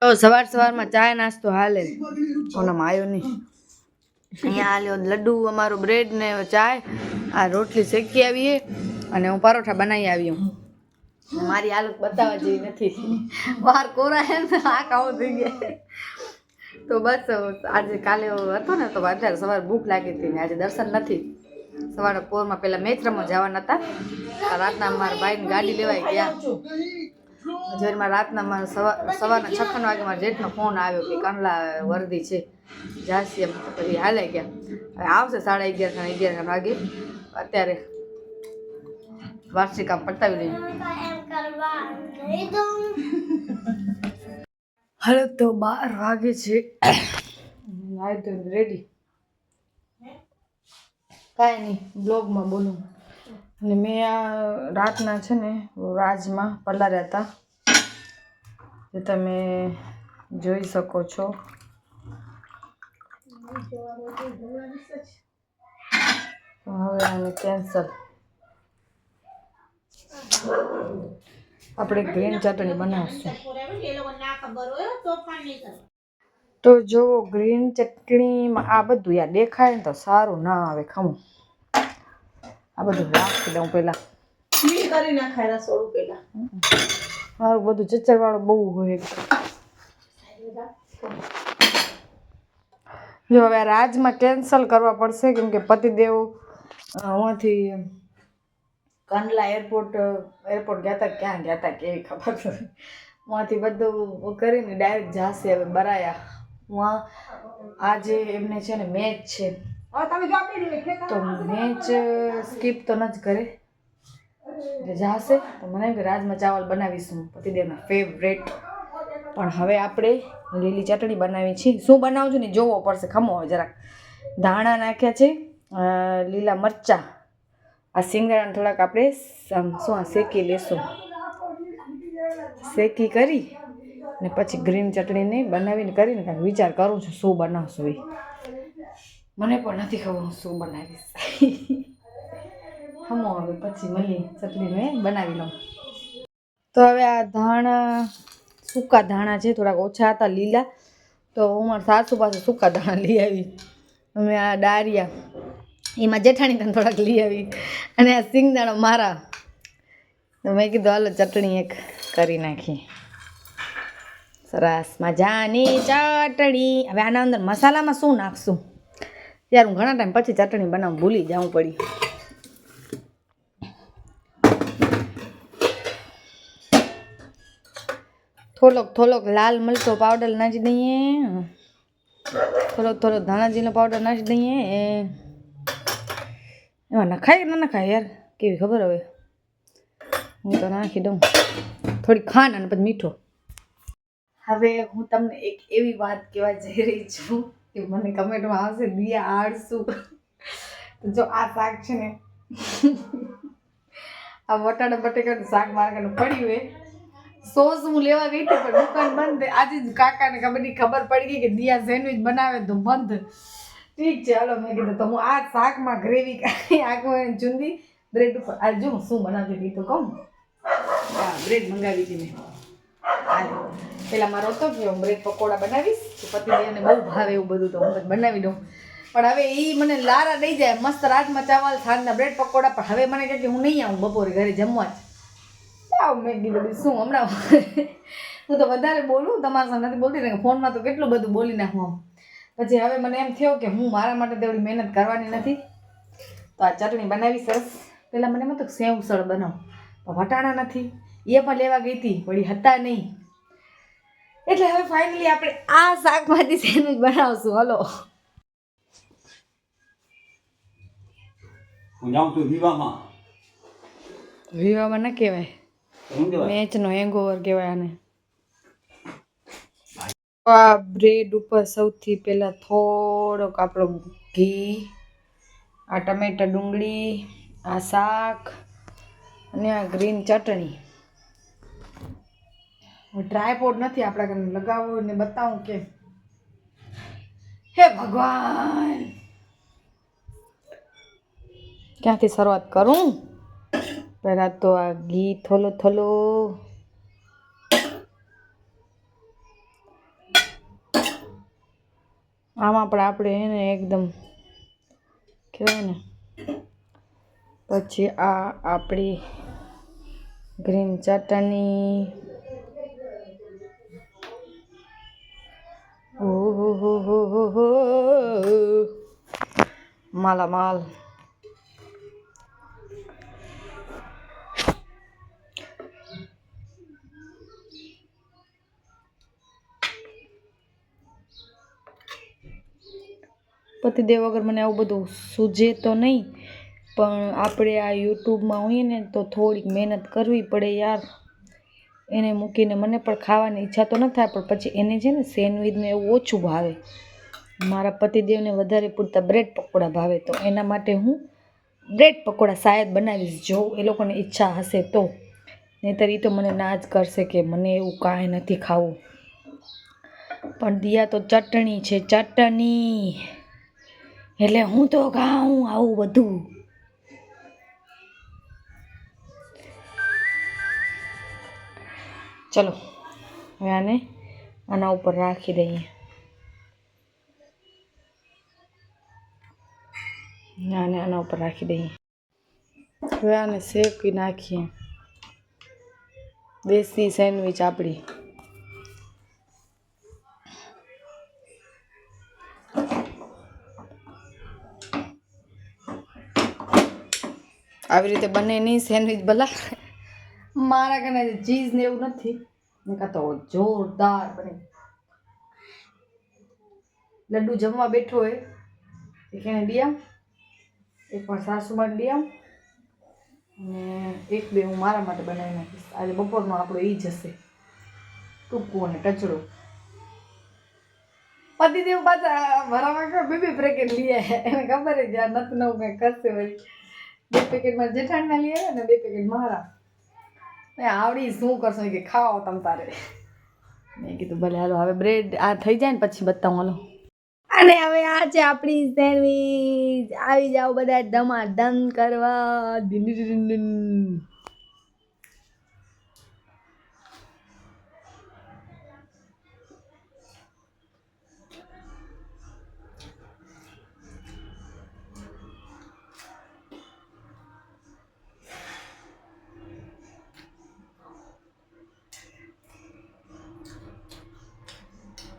સવાર સવારમાં ચા નાસ્તો હાલે. ઓનામાં આવ્યો નહીં. અહીંયા હાલ્યો લડ્ડુ, અમારું બ્રેડ ને ચાય. આ રોટલી શેકી આવીએ અને હું પરોઠા બનાવી આવી હું. મારી હાલત બતાવવા જેવી નથી. બહાર કોરા ને આ કાવો થઈ ગયા તો બસ આજે કાલે હતો ને, તો અત્યારે સવારે ભૂખ લાગી હતી ને આજે દર્શન નથી. સવારે પોરમાં પહેલાં મેચ રમવા જવાના હતા. રાતના મારા ભાઈને ગાડી લેવાઈ ગયા. જેમાં રાતના મારે સવાર સવારના છપ્પન વાગે મારા જેઠનો ફોન આવ્યો કે કંડલા વર્દી છે. જાસી એમ પછી હાલે ગયા. હવે આવશે સાડા અગિયાર ખાન અગિયાર ખાન વાગે. અત્યારે વાર્ષિક કામ પતાવી લઈએ હવે તો બાર વાગે છે. આવી રેડી કાંઈ નહીં બ્લોગમાં બોલું. અને મેં આ રાતના છે ને રાજમાં પલાર્યા હતા. જે તમે જોઈ શકો છો. હવે આને કેન્સલ આપણે ગ્રીન ચટણી બનાવશું. તો જો ગ્રીન ચટણીમાં આ બધું યાર દેખાય ને તો સારું ના આવે, ખમું. આ બધું રાખી દઉં પહેલાં કરી નાખાય રસોડું પહેલાં. મારું બધું ચચરવાળું બહુ હોય જો હવે રાજમાં કેન્સલ કરવા પડશે કેમ કે પતિદેવ અહીંથી કંડલા એરપોર્ટ એરપોર્ટ ગયા હતા ક્યાં ગયા હતા કેવી ખબર નથી. ત્યાંથી બધું કરીને ડાયરેક્ટ જાશે હવે બરાયા. હું આજે એમને છે ને મેચ છે તો મેચ સ્કીપ તો ન જ કરે. જશે તો મને એમ કે રાજમાં ચાવલ બનાવીશું પતિદેવના ફેવરેટ પણ હવે આપણે લીલી ચટણી બનાવી છે શું બનાવું છું ને જોવો પડશે ખમો હવે જરાક. ધાણા નાખ્યા છે લીલા મરચાં. આ સિંગદાણા થોડાક આપણે શું આ શેકી લેશું. શેકી કરી ને પછી ગ્રીન ચટણીને બનાવીને કરીને કાંઈક વિચાર કરું છું શું બનાવશું એ. મને પણ નથી ખબર હું શું બનાવીશ. હમો હવે પછી મળીએ ચટણી મેં બનાવી લઉં. તો હવે આ ધાણા, સૂકા ધાણા છે, થોડાક ઓછા હતા લીલા. તો હું મારા સાસુ પાસે સૂકા ધાણા લઈ આવી. અમે આ ડારિયા એમાં જેઠાણી તને થોડાક લઈ આવી. અને આ સિંગદાણા મારા. તો મેં કીધું, હાલો, ચટણી એક કરી નાખી સરસ મજાની ચટણી. હવે આના અંદર મસાલામાં શું નાખશું? યાર હું ઘણા ટાઈમ પછી ચટણી બનાવ ભૂલી જવું પડી. થોડોક થોડોક લાલ મરચો પાવડર નાખી દઈએ. થોડોક થોડોક ધાણાજીનો પાવડર નાખી દઈએ. એમાં નખાય ના નખાય યાર? કેવી ખબર હવે? હું તો નાખી દઉં. થોડી ખાંડ અને પછી મીઠો. હવે હું તમને એક એવી વાત કહેવા જઈ રહી છું. કે મને કમેન્ટમાં આવશે દિયા આળસુ. તો જો આ શાક છે ને આ વટાણા બટેકાનું શાક મારે પડ્યું હોય સોસ હું લેવા ગઈ હતી પણ દુકાન બંધ આજે જ કાકાને બધી ખબર પડી ગઈ કે દિયા સેન્ડવિચ બનાવે તો બંધ. ઠીક છે હાલો મેં કીધું તો હું આ શાકમાં ગ્રેવી કાઢી આખું ચૂંદી. બ્રેડ ઉપર આ જો શું બનાવતી હતી તો કહું બ્રેડ મંગાવી હતી મેં. હાલો. પેલા મારો હતો કે હું બ્રેડ પકોડા બનાવીશ પતિદેવને બહુ ભાવે એવું બધું તો હું બનાવી દઉં. પણ હવે એ મને લારા દઈ જાય, મસ્ત રાજમાં ચાવલ, સાંજના બ્રેડ પકોડા, પણ હવે મને કહે કે હું નહીં આવું બપોરે ઘરે જમવા જ. આવ મેં કીધું "બી શું હમણાં હું તો વધારે બોલું, તમારા સાથે નથી બોલતી ફોનમાં તો કેટલું બધું બોલી નાખું આમ. પછી હવે મને એમ થયો કે હું મારા માટે તેવડી મહેનત કરવાની નથી. તો આ ચટણી બનાવી સરસ. પહેલાં મને એમ હતું સેવ સળ બનાવ. પણ વટાણા નથી. એ પણ લેવા ગઈ હતી, વળી હતા નહીં. એટલે હવે ફાઇનલી આપણે આ શાકમાંથી સેન્ડવિચ બનાવશું? હલો. હું જાઉં છું વિવામાં વિવામાં ના કહેવાય. મેચનો હેંગઓવર કહેવાય આને. આ બ્રેડ ઉપર સૌથી પહેલાં થોડોક આપણો ઘી આ ટમેટા ડુંગળી આ શાક અને આ ગ્રીન ચટણી. ડ્રાયપોડ નથી આપણા ઘરે. લગાવો ને બતાવું કે. હે ભગવાન! ક્યાંથી શરૂઆત કરું? પહેલાં તો આ ઘી થોલો થોલો. આમાં પણ આપણે એને એકદમ, કહેવાય ને. પછી આ આપણી ગ્રીન ચટણી માલામાલ પતિદેવ વગર મને આવું બધું સૂજે તો નહીં, પણ આપણે આ યુટ્યુબમાં હોઈએ ને તો થોડીક મહેનત કરવી પડે યાર. એને મૂકીને મને પણ ખાવાની ઈચ્છા તો ન થાય, પણ પછી એને છે ને સેન્ડવિચને એવું ઓછું ભાવે. મારા પતિદેવને વધારે પૂરતા બ્રેડ પકોડા ભાવે, તો એના માટે હું બ્રેડ પકોડા શાયદ બનાવીશ. જો એ લોકોને ઈચ્છા હશે તો. નહીંતર એ તો મને ના જ કરશે કે મને એવું કાંઈ નથી ખાવું. પણ દિયા તો ચટણી છે, ચટણી. એટલે હું તો ખાઉં આવું બધું. ચલો હવે આને આના ઉપર રાખી દઈએ આને આના ઉપર રાખી દઈએ હવે આને શેકી નાખીએ દેશી સેન્ડવિચ આપણી આવી રીતે બને નહીં સેન્ડવિચ ભલા. મારા કને ચીઝ ને એવું નથી. કાં તો જોરદાર બને. લડ્ડુ જમવા બેઠો હોય એક એને ડિયામ એક પણ સાસુમાં ડિયામ અને એક બે હું મારા માટે બનાવી નાખીશ. આજે બપોરનો આપણો એ જ હશે. ટૂંકું અને ટચડો. પતિદેવ પાછા ભરાવા બે બે પેકેટ લઈ એને ખબર જ આ નત નવું કંઈ કરશે વળી. બે પેકેટમાં જેઠાણના લઈ આવ્યા ને બે પેકેટ મારા. આવડી શું કરશો? કે ખાઓ તમ તારે. મેં કીધું, ભલે, હાલો, હવે બ્રેડ આ થઈ જાય ને પછી બતાવું, હાલો. અને હવે આ છે આપણી સેન્ડવીચ આવી જાઓ બધા ધમાધમ કરવા.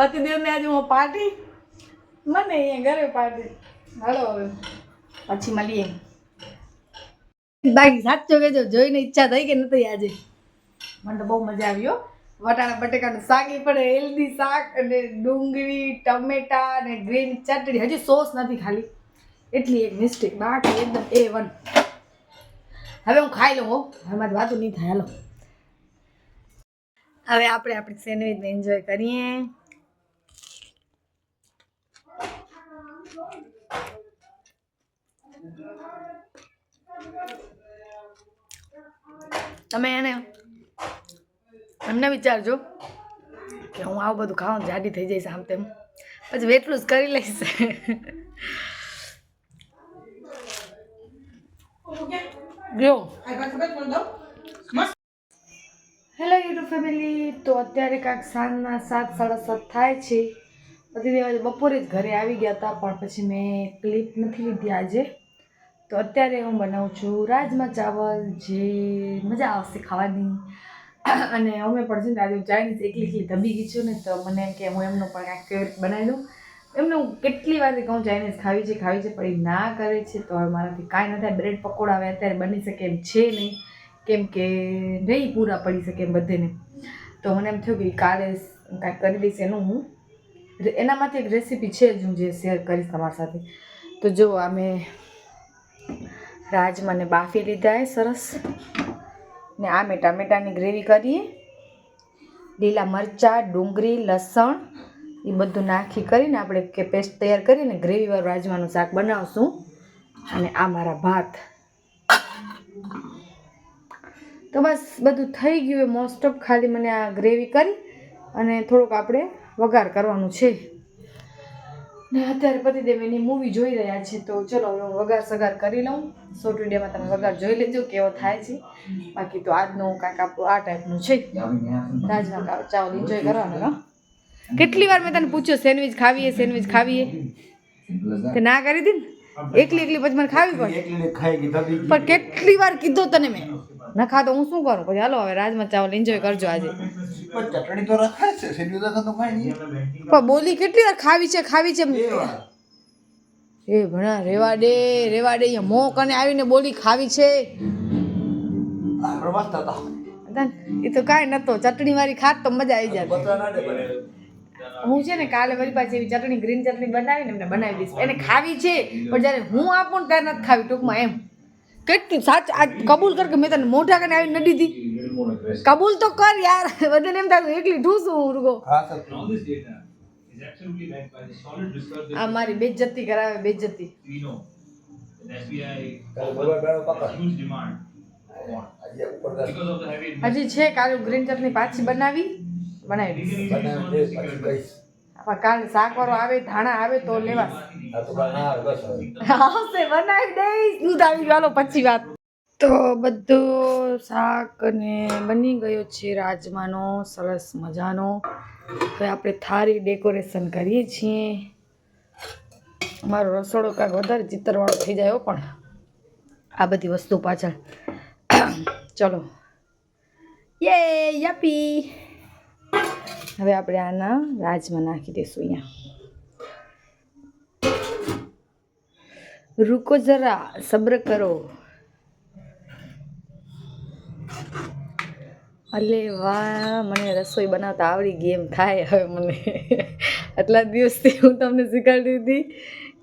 પતિદેવને આજે હું પાર્ટી? મને અહીંયા ઘરે પાર્ટી. હાલો હવે. પછી મળીએ. બાકી સાચો કહેજો જોઈને ઈચ્છા થઈ કે નથી આજે. મને તો બહુ મજા આવી હો. વટાણા બટેકાનું શાક એ પણ હેલ્ધી શાક અને ડુંગળી ટમેટા અને ગ્રીન ચટણી. હજી સોસ નથી ખાલી. એટલી એક મિસ્ટેક બાકી એકદમ એ વન હવે હું ખાઈ લઉં હો. હવે મારી વાતો નહીં થાય. હાલો. હવે આપણે આપણી સેન્ડવિચને એન્જોય કરીએ. તમે એને એમને વિચારજો કે હું આવું બધું ખાવાનું જાડી થઈ જઈશ આમ તેમ. પછી વેટલું જ કરી લઈશ. હેલો યુટ્યુબ ફેમિલી તો અત્યારે કાંક સાંજના સાત સાડા સાત થાય છે. પછી આજે બપોરે જ ઘરે આવી ગયા હતા પણ પછી મેં ક્લિપ નથી લીધી આજે. તો અત્યારે હું બનાવું છું રાજમા ચાવલ જે મજા આવશે ખાવાની. અને અમે પણ છે ને આજે ચાઇનીઝ એકલી એકલી દબી ગઈ છું ને તો મને એમ કે હું એમનું પણ કાંઈક ફેવરેટ બનાવી દઉં. એમને હું કેટલી વાર કહું ચાઇનીઝ ખાવી છે ખાવી છે, પણ એ ના કરે છે. તો હવે મારાથી કાંઈ ન થાય બ્રેડ પકોડા હવે અત્યારે બની શકે એમ છે નહીં. કેમ કે નહીં પૂરા પડી શકે એમ બધેને. તો મને એમ થયું કે કાલે કાંઈક કરી દઈશ એનું હું. એનામાંથી એક રેસીપી છે જ હું જે શેર કરીશ તમારી સાથે. તો જો આ મેં રાજમાને બાફી લીધા એ સરસ. ને આ મેં ટામેટાની ગ્રેવી કરીએ લીલા મરચાં, ડુંગળી, લસણ એ બધું નાખી કરીને આપણે કે પેસ્ટ તૈયાર કરીને ગ્રેવીવાળું રાજમાનું શાક બનાવશું. અને આ મારા ભાત. તો બસ બધું થઈ ગયું મોસ્ટ ઓફ ખાલી મને આ ગ્રેવી કરી અને થોડુંક આપણે વઘાર કરવાનું છે. ને અત્યારે પતિદેવ એની મૂવી જોઈ રહ્યા છે તો ચલો હું વગાર સગાર કરી લઉં. શોર્ટ વિડીયોમાં તમે વગાર જોઈ લેજો કેવો થાય છે. બાકી તો આજનું કાંઈક આપણું આ ટાઈપનું છે. રાજમાં ચાવલ એન્જોય કરવાનું હા. કેટલી વાર મેં તને પૂછ્યો સેન્ડવિચ ખાવીએ સેન્ડવિચ ખાવીએ? તે ના કરી દીધી ને? એકલી એકલી પછી મને ખાવી પડે. પણ કેટલી વાર કીધો તને મેં? ના ખાતો હું શું કરું? પછી હાલો હવે રાજમા ચાવલ એન્જોય કરજો આજે. પણ ચટણી તો રખાય છે સેન્ડવિચ રખા તો ખાય નહીં. પણ બોલી કેટલી વાર ખાવી છે ખાવી છે એ ભણા રેવા દે રેવા દે અહીંયા મોં કને આવીને બોલી ખાવી છે. વાંચતા હતા એ તો કાંઈ નતો ચટણી વાળી ખાત તો મજા આવી જાય હું છે ને કાલે મારી પાસે એવી ચટણી ગ્રીન ચટણી બનાવીને એમને બનાવી દઈશ. એને ખાવી છે પણ જ્યારે હું આપું ને ત્યારે નથી ખાવી ટૂંકમાં એમ. કેટલી સાચ આ કબૂલ કર કે મેં તને મોઢા કને આવી નડી દીધી કબૂલ તો કર યાર. બધાને એમ થાય એકલી ઢૂસ હું રૂગો. આ મારી બેજ્જતી કરાવે બેજ્જતી. હજી છે કાલુ ગ્રીન ચટની પાછી બનાવી બનાવી પણ કાલે શાકવાળો આવે, ધાણા આવે તો લેવા. આવશે, બનાવી દઈશ. દૂધ આવી ગયો. પછી વાત. તો બધું શાક ને બની ગયો છે રાજમાનો, સરસ મજાનો. હવે આપણે થાળી ડેકોરેશન કરીએ છીએ. મારો રસોડો કાંઈક વધારે ચિત્રવાળો થઈ જાય પણ. આ બધી વસ્તુ પાછળ. ચલો. યે, યપી. હવે આપણે આના રાજમાં નાખી દઈશું અહીંયા. રૂકો જરા, સબ્ર કરો. અલે વાહ, મને રસોઈ બનાવતા આવડી ગેમ થાય હવે મને. આટલા દિવસથી હું તમને શીખવાડી હતી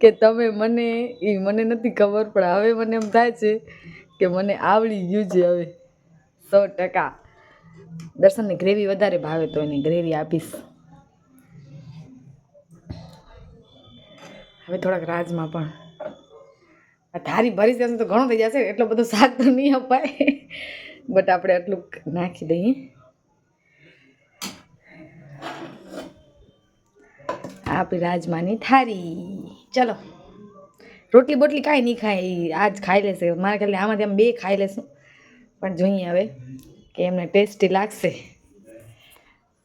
કે તમે મને એ મને નથી ખબર, પણ હવે મને એમ થાય છે કે મને આવડી ગયું છે હવે. સો ટકા. દર્શનને ગ્રેવી વધારે ભાવે તો એની ગ્રેવી આપીશ. હવે થોડાક રાજમાં પણ. આ થારી ભરી જશે તો ઘણો થઈ જશે, એટલો બધો શાક તો નહીં અપાય. બટ આપણે આટલું નાખી દઈએ. આપણી રાજમાની થારી. ચલો. રોટલી બોટલી કાંઈ નહીં ખાય આજ ખાઈ લેશે. મારા ખ્યાલ આમાંથી આમ બે ખાઈ લેશું. પણ જોઈએ હવે. કે એમને ટેસ્ટી લાગશે.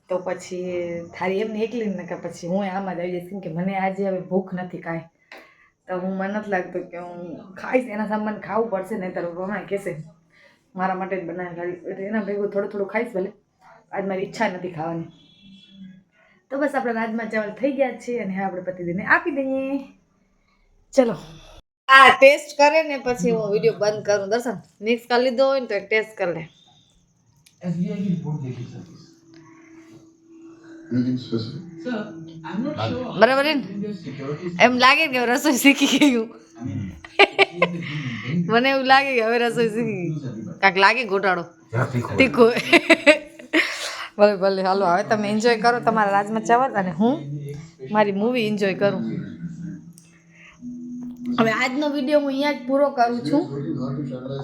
તો પછી થારી એમને એકલી ને કે પછી હું આમાં જ આવી જઈશ. કેમ કે મને આજે હવે ભૂખ નથી કાંઈ. તો હું મને નથી લાગતું કે હું ખાઈશ. એના સામાન ખાવું પડશે નહીં તારું પ્રમાણે કહેશે, મારા માટે જ બનાવી કાઢીશ એટલે એના ભેગું થોડું થોડું ખાઈશ ભલે. આજ મારી ઈચ્છા નથી ખાવાની. તો બસ આપણે રાજમા ચાવલ થઈ ગયા છે અને હવે આપણે પતિદેવને આપી દઈએ. ચલો. આ ટેસ્ટ કરે ને પછી હું વીડિયો બંધ કરું. દર્શન, મિક્સ કરી લીધો હોય ને તો ટેસ્ટ કરી લે. Anything specific? બરાબર છે ને? એમ લાગે કે હવે રસોઈ શીખી ગયું. મને એવું લાગે કે હવે રસોઈ શીખી ગઈ કાંઈક લાગે ઘોટાડો તીખો ભલે ભલે. હાલો હવે તમે એન્જોય કરો. તમારા રાજમાં ચાવલ અને હું મારી મૂવી એન્જોય કરું. હવે આજનો વીડિયો હું અહીંયા જ પૂરો કરું છું.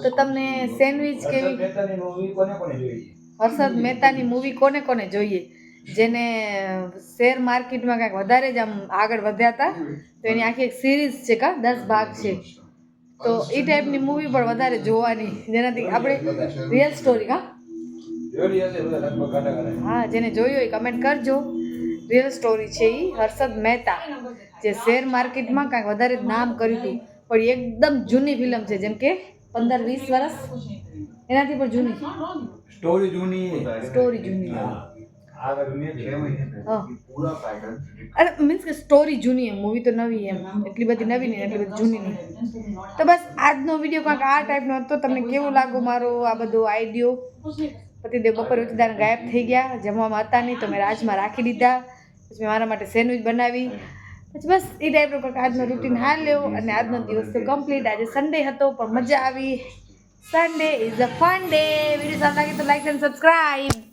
તો તમને સેન્ડવિચ કેવી હર્ષદ મહેતાની મૂવી કોને કોને જોઈએ? જેને શેર માર્કેટમાં કાંઈક વધારે જ આમ આગળ વધ્યા હતા તો એની આખી એક સિરીઝ છે કા દસ ભાગ છે. તો એ ટાઈપની મૂવી પણ વધારે જોવાની જેનાથી આપણે રિયલ સ્ટોરી ગાડા હા જેને જોયું હોય કમેન્ટ કરજો. રિયલ સ્ટોરી છે એ હર્ષદ મહેતા જે શેર માર્કેટમાં કાંઈક વધારે જ નામ કર્યું હતું પણ એ એકદમ જૂની ફિલ્મ છે જેમ કે પંદર વીસ વર્ષ એનાથી પણ જૂની. સ્ટોરી જૂની. સ્ટોરી જૂની. અરે મીન્સ કે સ્ટોરી જૂની એમ મૂવી તો નવી એમ. એટલી બધી નવી નહીં એટલી બધી જૂની નહીં. તો બસ આજનો વીડિયો કાંઈક આ ટાઈપનો હતો. તમને કેવું લાગો મારો આ બધો આઈડિયો પતિદેવ બપોર ઉચદાન ગાયબ થઈ ગયા જમવામાં હતા નહીં તો મેં રાજમાં રાખી દીધા. પછી મેં મારા માટે સેન્ડવિચ બનાવી. પછી બસ એ ટાઈપનો કંઈક આજનો રૂટીન હાલ લેવો અને આજનો દિવસ તો કમ્પ્લીટ આજે સન્ડે હતો પણ મજા આવી. Sunday is a fun day video સારું લાગે તો લાઈક એન્ડ સબસ્ક્રાઈબ